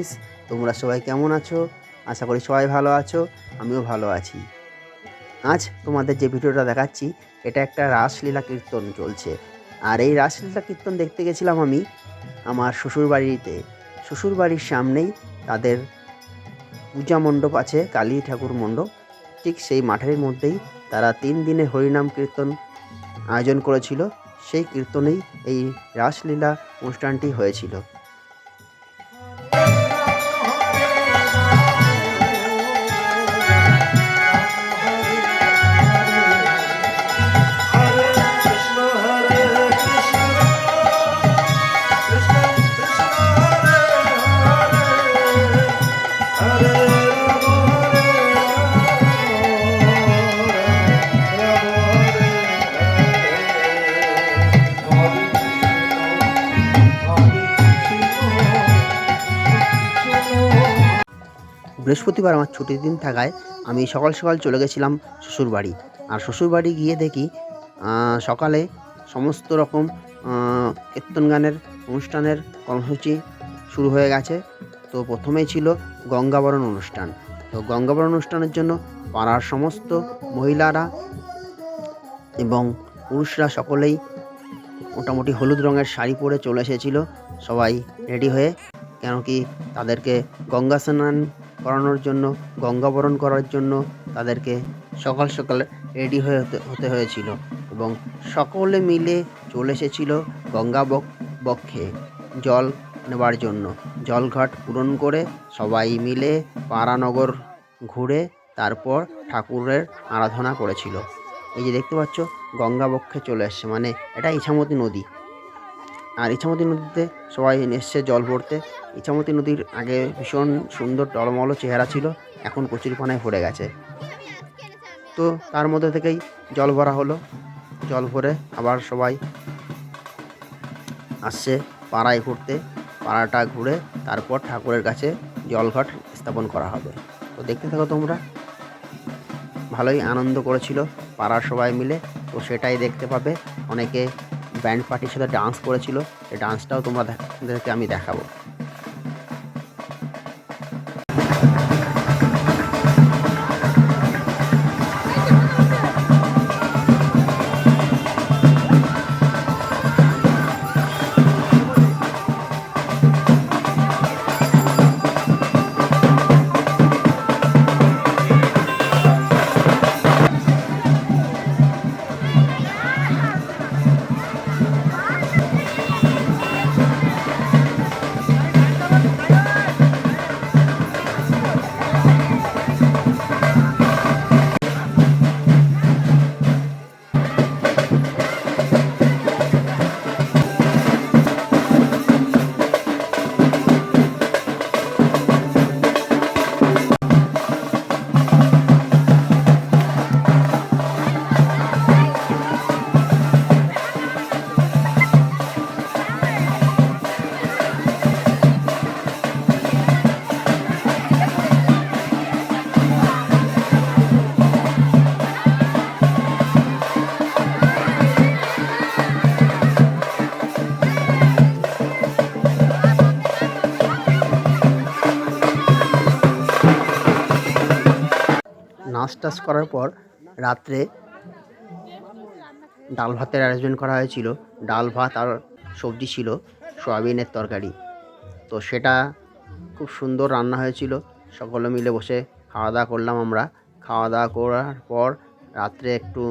Guys, তোমরা সবাই কেমন আছো? আশা করি সবাই ভালো আছো, আমিও ভালো আছি। আজ তোমাদের যে ভিডিওটা দেখাচ্ছি, এটা একটা রাসলীলা কীর্তন চলছে। আর এই রাসলীলা কীর্তন দেখতে গেছিলাম আমি আমার শ্বশুরবাড়িতে। শ্বশুরবাড়ির সামনেই তাদের পূজা মণ্ডপ আছে, কালী ঠাকুর মণ্ডপ। ঠিক সেই মাঠের মধ্যেই তারা তিন দিনের হরিনাম কীর্তন আয়োজন করেছিল। সেই কীর্তনেই এই রাসলীলা অনুষ্ঠানটি হয়েছিল। বৃহস্পতিবার আমার ছুটির দিন থাকায় আমি সকাল সকাল চলে গেছিলাম শ্বশুরবাড়ি। আর শ্বশুরবাড়ি গিয়ে দেখি সকালে সমস্ত রকম কীর্তন গানের অনুষ্ঠানের কর্মসূচি শুরু হয়ে গেছে। তো প্রথমেই ছিল গঙ্গাবরণ অনুষ্ঠান। তো গঙ্গাবরণ অনুষ্ঠানের জন্য পাড়ার সমস্ত মহিলারা এবং পুরুষরা সকলেই মোটামুটি হলুদ রঙের শাড়ি পরে চলে এসেছিল। সবাই রেডি হয়ে কেন কি তাদেরকে গঙ্গা স্নান করানোর জন্য গঙ্গাবরণ করার জন্য তাদেরকে সকাল সকাল রেডি হয়ে হতে হয়েছিল এবং সকলে মিলে চলে এসেছিল গঙ্গা বক্ষে জল নেবার জন্য। জলঘাট পূরণ করে সবাই মিলে পাড়ানগর ঘুরে তারপর ঠাকুরের আরাধনা করেছিল। এই যে দেখতে পাচ্ছ, গঙ্গা বক্ষে চলে এসছে মানে এটা ইছামতি নদী। আর ইছামতি নদীতে সবাই এসছে জল ভরতে ইছামতি নদীর আগে ভীষণ সুন্দর টলমল চেহারা ছিল, এখন কচুরি পানায় ভরে গেছে। তো তার মধ্যে থেকেই জল ভরা হলো। জল ভরে আবার সবাই আসছে পাড়ায় ঘুরতে। পাড়াটা ঘুরে তারপর ঠাকুরের কাছে জলঘাট স্থাপন করা হবে। তো দেখতে থাকো তোমরা। ভালোই আনন্দ করেছিল পাড়ার সবাই মিলে। তো সেটাই দেখতে পাবে। অনেকে ব্যান্ড পার্টির সাথে ডান্স করেছিল। সেই ডান্সটাও তোমাদেরকে আমি দেখাবো। নাচ টাচ করার পর রাত্রে ডাল ভাতের অ্যারেঞ্জমেন্ট করা হয়েছিল। ডাল ভাত আর সবজি ছিল সয়াবিনের তরকারি। তো সেটা খুব সুন্দর রান্না হয়েছিল। সকলে মিলে বসে খাওয়া দাওয়া করলাম আমরা। খাওয়া দাওয়া করার পর রাত্রে একটু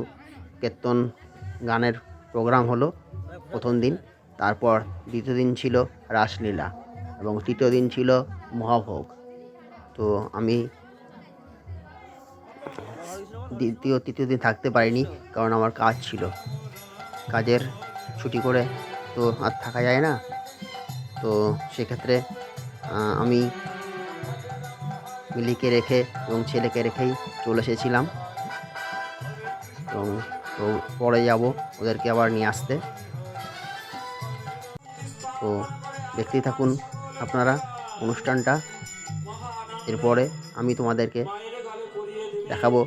কীর্তন গানের প্রোগ্রাম হলো প্রথম দিন। তারপর দ্বিতীয় দিন ছিল রাসলীলা এবং তৃতীয় দিন ছিল মহাভোগ। তো আমি দ্বিতীয়, তৃতীয় দিন থাকতে পারিনি, কারণ আমার কাজ ছিল। কাজের ছুটি করে তো আর থাকা যায় না। তো সেক্ষেত্রে আমি মিলিকে রেখে এবং ছেলেকে রেখেই চলে এসেছিলাম। এবং তো পরে যাব ওদেরকে আবার নিয়ে আসতে। তো দেখতেই থাকুন আপনারা অনুষ্ঠানটা। এরপরে আমি তোমাদেরকে দেখাবো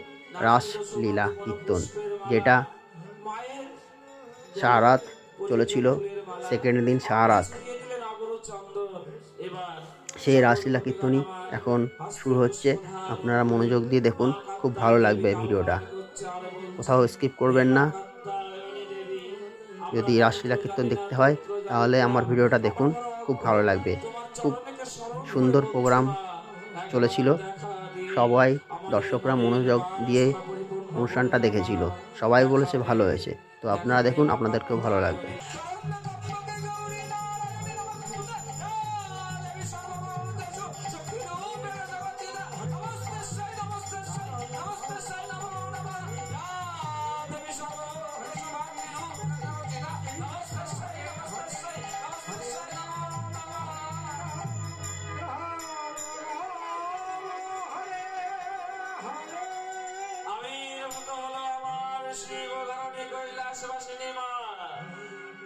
রাসলীলা কীর্তন, যেটা সারাত রাত চলেছিল সেকেন্ড দিন সারাত সেই রাসলীলা কীর্তনই এখন শুরু হচ্ছে। আপনারা মনোযোগ দিয়ে দেখুন, খুব ভালো লাগবে ভিডিওটা। কোথাও স্কিপ করবেন না। যদি রাসলীলা কীর্তন দেখতে হয়, তাহলে আমার ভিডিওটা দেখুন, খুব ভালো লাগবে। খুব সুন্দর প্রোগ্রাম চলেছিল। সবাই দর্শকরা মনোযোগ দিয়ে অনুষ্ঠানটা দেখেছিল। সবাই বলেছে ভালো হয়েছে। তো আপনারা দেখুন, আপনাদেরকেও ভালো লাগবে।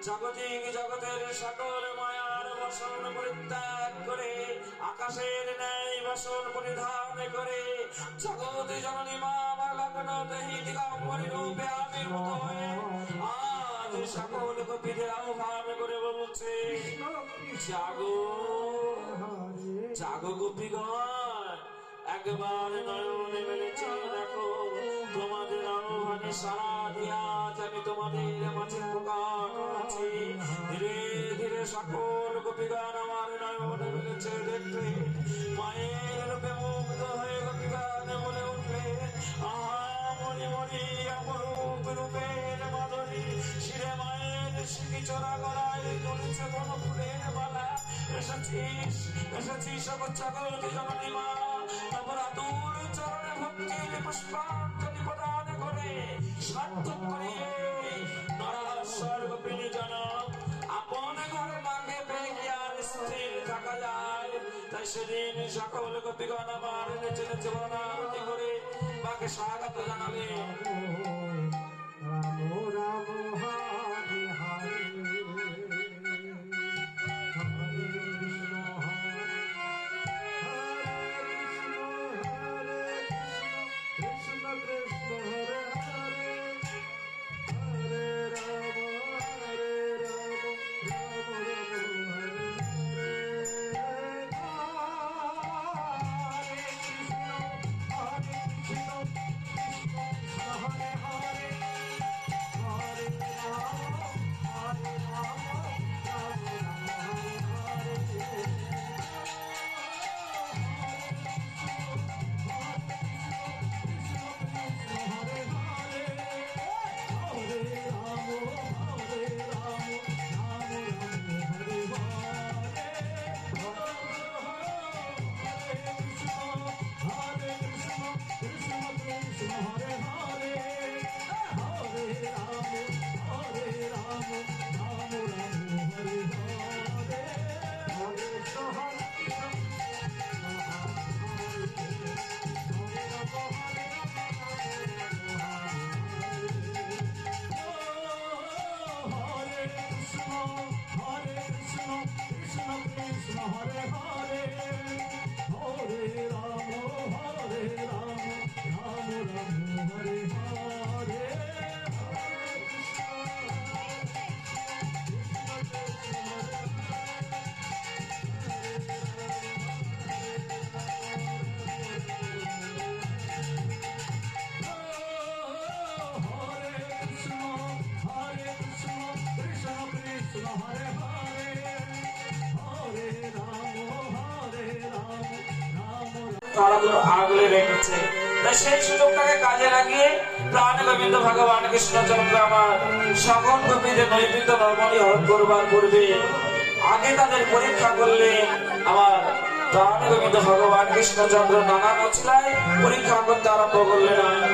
জাগতিক জগতের সকল মায়ার বসন পরিত্যাগ করে, আকাশের ন্যায় বসন পরিধান করে, জগৎ জননী মা লগ্ন দেহি দিগম্বরী রূপে আবির্ভূত হয়ে আজ সকল গোপীদের আহ্বান করে বলছে, জাগো জাগো গোপীগণ, একবার নয়নে মেলে চেয়ে দেখো, তোমাদের আহ্বানে সারা দিয়া আমি তোমাদের মাঝে প্রকাশ সকল গোপীগণ আমার নয়নে মেলেছে দেখতে। মায়ের রূপে মুগ্ধ হয়ে গোপীগণ বলে উঠলে আহা মরি মরি অপরূপ রূপের মাধুরী শিরে মায়ের শিখি চোরা গলায় তুলেছে কোন ফুলের মালা। এসেছিস এসেছিস আমার জগৎ জননী মা? তোমার আতুর চরণে ভক্তির পুষ্পাঞ্জলি প্রদান করে সার্থক করে নরাশ্বর গোপিনী জন সেদিন সকল গোপীগণ আমার নেচে নেচে বনাতি করে তাকে স্বাগত জানালে তারাগুলো আগলে রেখেছে। তাই সেই সুযোগটাকে কাজে লাগিয়ে প্রাণ গোবিন্দ ভগবান কৃষ্ণচন্দ্র আমার সকল গোপীদের নৈবেদ্য নর্মণী হরণ করবার পূর্বে আগে তাদের পরীক্ষা করলে আমার প্রাণ গোবিন্দ ভগবান কৃষ্ণচন্দ্র নানা নচলায় পরীক্ষা করতে আরম্ভ করলেন।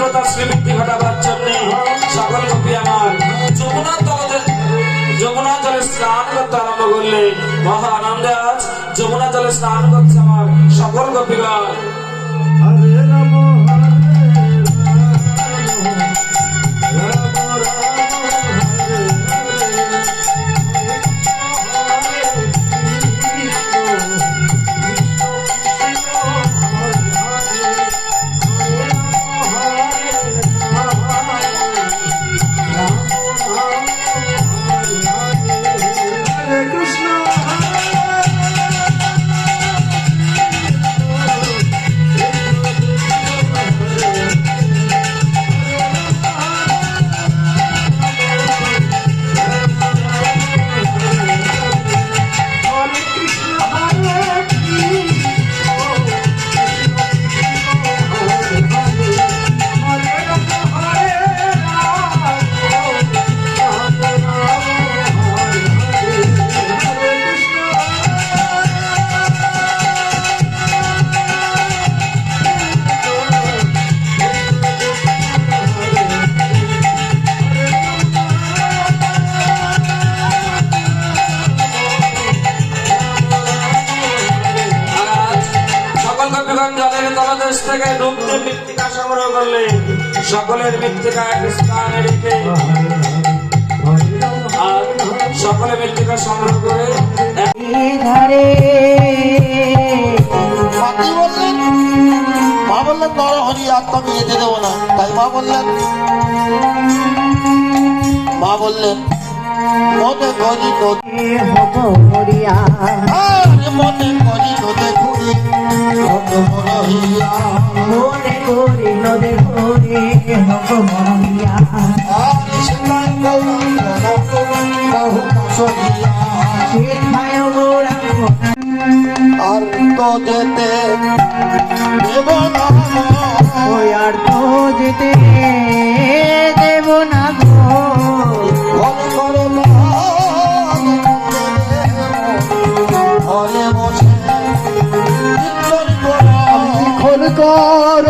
পবিত্রতার শ্রীবৃদ্ধি ঘটাবার জন্য সকল কবি আমার যমুনা তলে যমুনা জলে স্নান করতে আরম্ভ করলে মহা আনন্দে আজ যমুনা জলে স্নান করছে আমার সকল কপিগণ সকলের মৃত্তিকা এক স্থানে রেখে আর সকলে মৃত্তিকা সংগ্রহ করে ধারে মা বললেন হরি আত্মা আমি যেতে দেবো না। তাই মা বললেন মা বললেন মনে করি হব হরিয়া। আরে মনে করি নদী ঘুরি কত বড় হইয়া মনে করি নদে হরে হব মরিয়া আরে বহু সহিয়া গৌরাঙ্গ আর তো যেতে দেব না। আর তো যেতে Lord